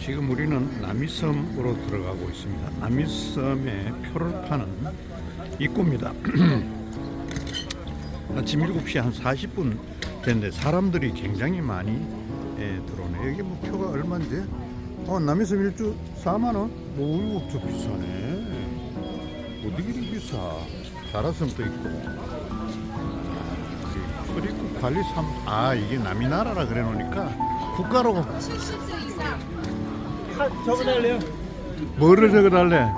지금 우리는 남이섬으로 들어가고 있습니다. 남이섬에 표를 파는 입구입니다. 아침 7시 한 40분 됐는데 사람들이 굉장히 많이 예, 들어오네. 여기 뭐 표가 얼마인데? 어, 남이섬 일주 4만 원? 오, 저 비싸네. 어디 이리 비싸? 자라섬도 있고. 아, 출입국 관리 삼, 아, 이게 남이 나라라 그래 놓으니까 국가로 70세 이상 적어달래요. 뭐를 적어달래?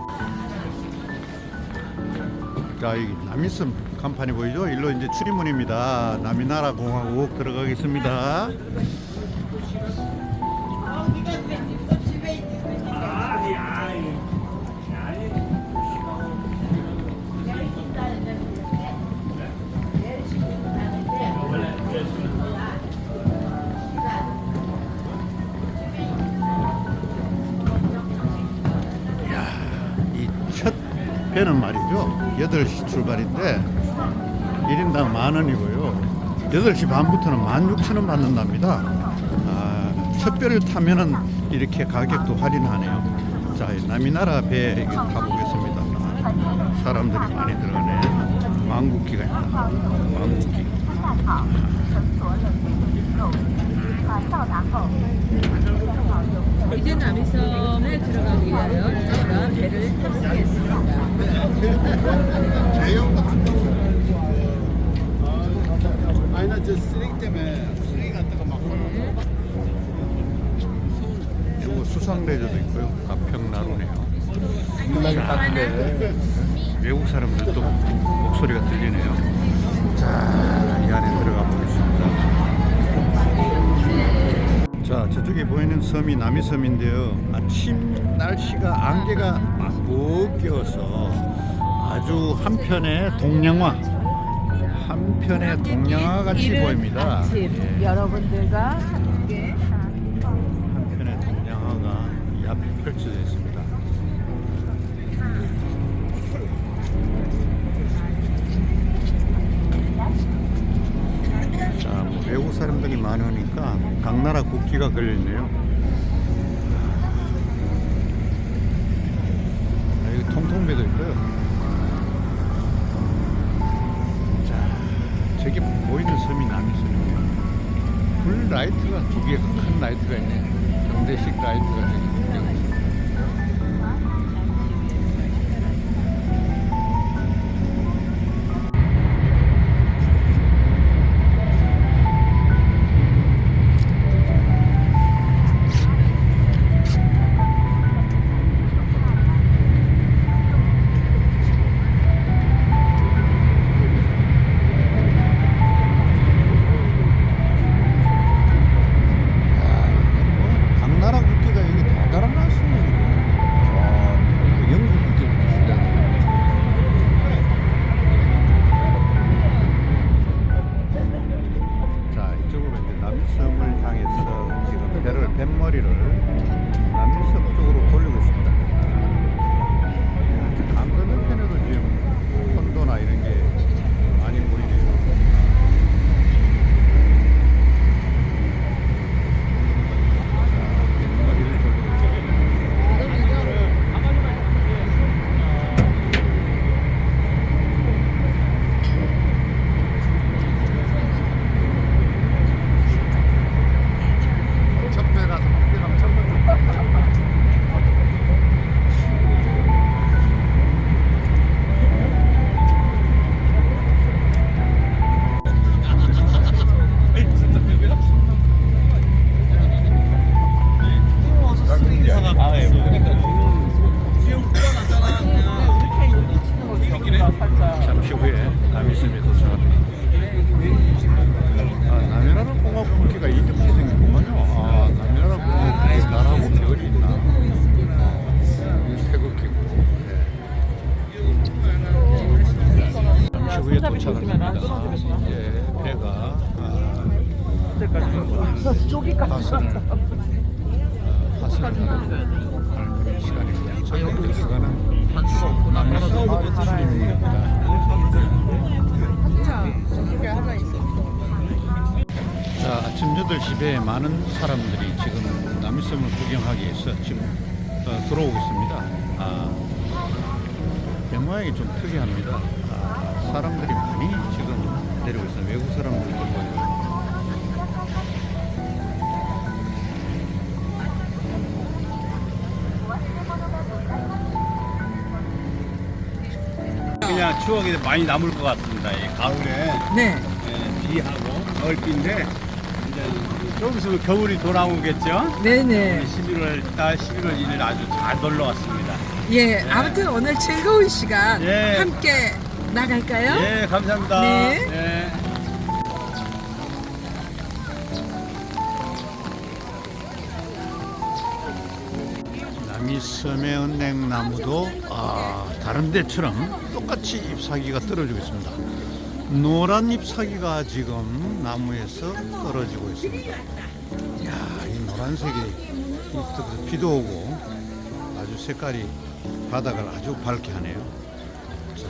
자, 이 남이섬 간판이 보이죠? 일로 이제 출입문입니다. 남이나라 공화국 들어가겠습니다. 8시 출발인데 1인당 만 원이고요. 8시 반부터는 16,000원 받는답니다. 아, 샛별을 타면은 이렇게 가격도 할인하네요. 자, 남이나라 배 타보겠습니다. 사람들이 많이 들어가네. 망국기가 있다. 망국기. 이제 남이섬에 들어가기 위하여 저런 배를 탑승했습니다. 아니 나 저 쓰레기 때문에 쓰레기 갖다가 막 그리고 수상레저도 있고요. 가평나루네요. 연락이 닿는데 외국 사람들도 목소리가 들리네요. 자, 이 안에 들어가 보겠습니다. 자, 저쪽에 보이는 섬이 남이섬인데요. 아침 날씨가 안개가 막 껴서 아주 한편의 동양화, 한편의 동양화 같이 이른 보입니다. 아침 예. 여러분들과 함께 한편의 동양화가 이 앞에 펼쳐져 있습니다. 자, 뭐 외국 사람들이 많으니까 각 나라 국기가 걸려 있네요. 저기 보이는 섬이 남이섬이에요. 불 라이트가 두 개가 큰 라이트가 있네. 경대식 라이트가 저기 아침 8시 배에 많은 사람들이 지금 남이섬을 구경하기 위해서 지금 어, 들어오고 있습니다. 아, 배 모양이 좀 특이합니다. 아, 사람들이 많이 지금 내려오고 있어요. 외국 사람들도 보이고. 그냥 추억이 많이 남을 것 같습니다. 이 가을에 네. 예, 비하고 이제 좀 있으면 겨울이 돌아오겠죠? 네네. 11월 달 11월 1일 아주 잘 놀러 왔습니다. 예. 아무튼 오늘 즐거운 시간 예. 함께 나갈까요? 예, 감사합니다. 네. 예. 남이섬의 은행나무도 아, 다른 데처럼 똑같이 잎사귀가 떨어지고 있습니다. 노란 잎사귀가 지금 나무에서 떨어지고 있습니다. 이야, 이 노란색이 비도 오고 아주 색깔이 바닥을 아주 밝게 하네요. 자,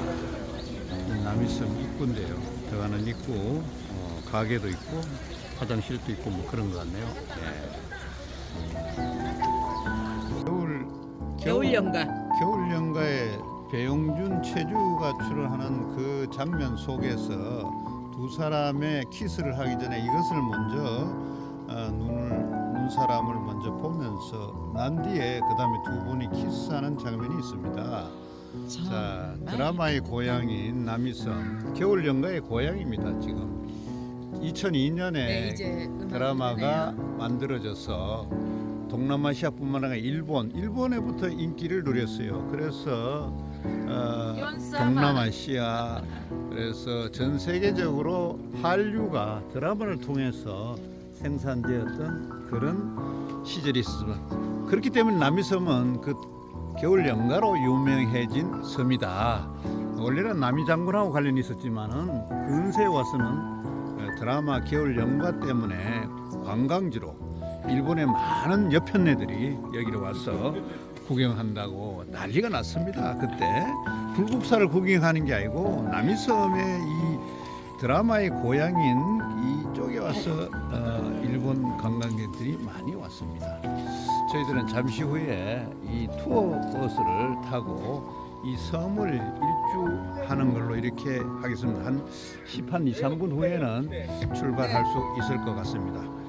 이 남이섬 입구인데요. 들어가는 입구, 어, 가게도 있고 화장실도 있고 뭐 그런 것 같네요. 예. 겨울 겨울 연가. 겨울 연가에 배용준 최주가 출연하는 그 장면 속에서 두 사람의 키스를 하기 전에 이것을 먼저 어, 눈을 눈 사람을 먼저 보면서 난 뒤에 그 다음에 두 분이 키스하는 장면이 있습니다. 자 드라마의 고향인 남이섬 겨울 연가의 고향입니다. 지금 2002년에 네, 이제 음악이 드라마가 만들어져서 동남아시아뿐만 아니라 일본, 일본에부터 인기를 누렸어요. 그래서 어. 동남아시아 그래서 전 세계적으로 한류가 드라마를 통해서 생산되었던 그런 시절이 있습니다. 그렇기 때문에 남이섬은 그 겨울 연가로 유명해진 섬이다. 원래는 남이 장군하고 관련이 있었지만은 근세에 와서는 어, 드라마 겨울 연가 때문에 관광지로 일본의 많은 여편네들이 여기로 와서 구경한다고 난리가 났습니다. 그때 불국사를 구경하는 게 아니고 남이섬의 이 드라마의 고향인 이쪽에 와서 어, 일본 관광객들이 많이 왔습니다. 저희들은 잠시 후에 이 투어 버스를 타고 이 섬을 일주하는 걸로 이렇게 하겠습니다. 한 10, 한 2, 3분 후에는 출발할 수 있을 것 같습니다.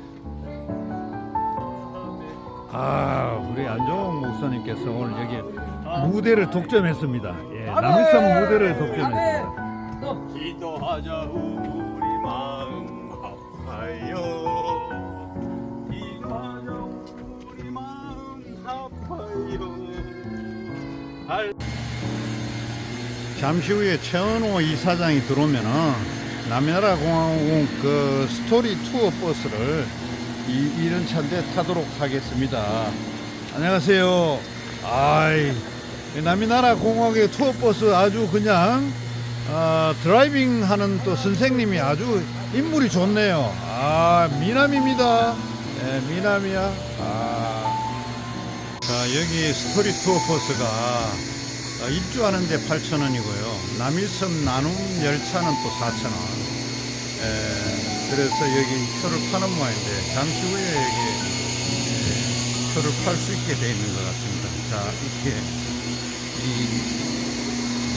아, 우리 안정홍 목사님께서 오늘 여기 무대를 독점했습니다. 예, 남이섬 무대를 독점했습니다. 기도하자 우리 마음 아파요. 기도하자 우리 마음 아파요. 잠시 후에 최은호 이사장이 들어오면은 남해나라 공항공 그 스토리 투어 버스를 이, 이런 차인데 타도록 하겠습니다. 안녕하세요. 아이, 이 남해나라 공항의 투어 버스 아주 그냥 아, 드라이빙 하는 또 선생님이 아주 인물이 좋네요. 아, 미남입니다. 예, 미남이야. 아. 자, 여기 스토리 투어 버스가 어, 입주하는데 8,000원이고요. 남일섬 나눔 열차는 또 4,000원. 그래서 여기 표를 파는 모양인데 잠시 후에 여기 에, 표를 팔 수 있게 되어 있는 것 같습니다. 자, 이렇게 이,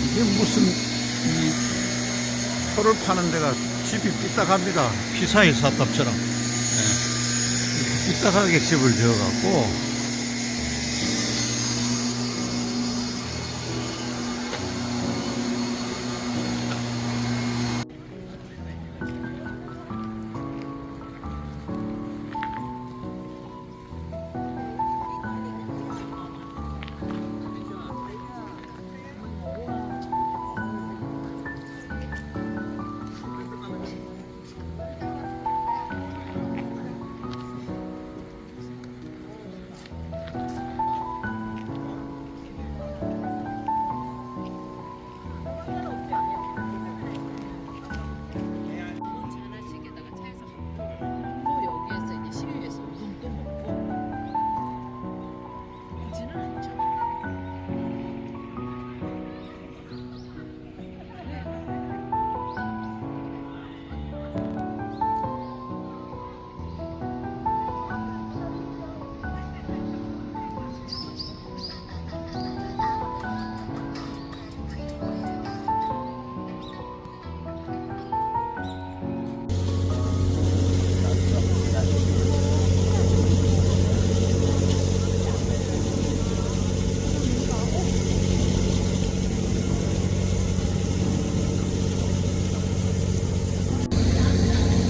이게 무슨 이 표를 파는 데가 집이 삐딱합니다. 피사의 사탑처럼. 예. 삐딱하게 집을 지어갖고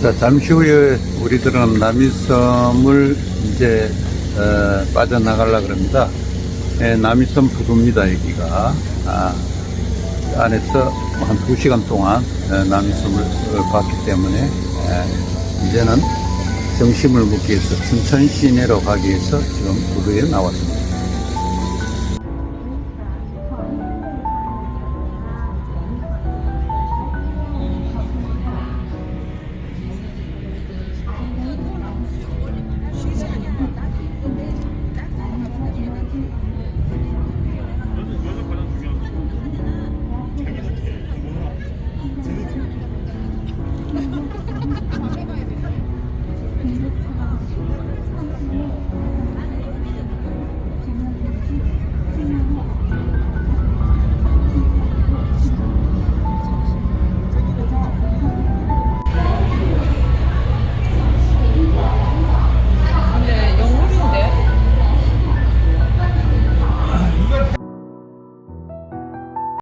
자, 잠시 후에 우리들은 남이섬을 이제 어, 빠져나가려 그럽니다. 예, 남이섬 부두입니다, 여기가. 아, 안에서 한두 시간 동안 어, 남이섬을 어, 봤기 때문에 예, 이제는 정심을 묻기 위해서 춘천 시내로 가기 위해서 지금 부두에 나왔습니다.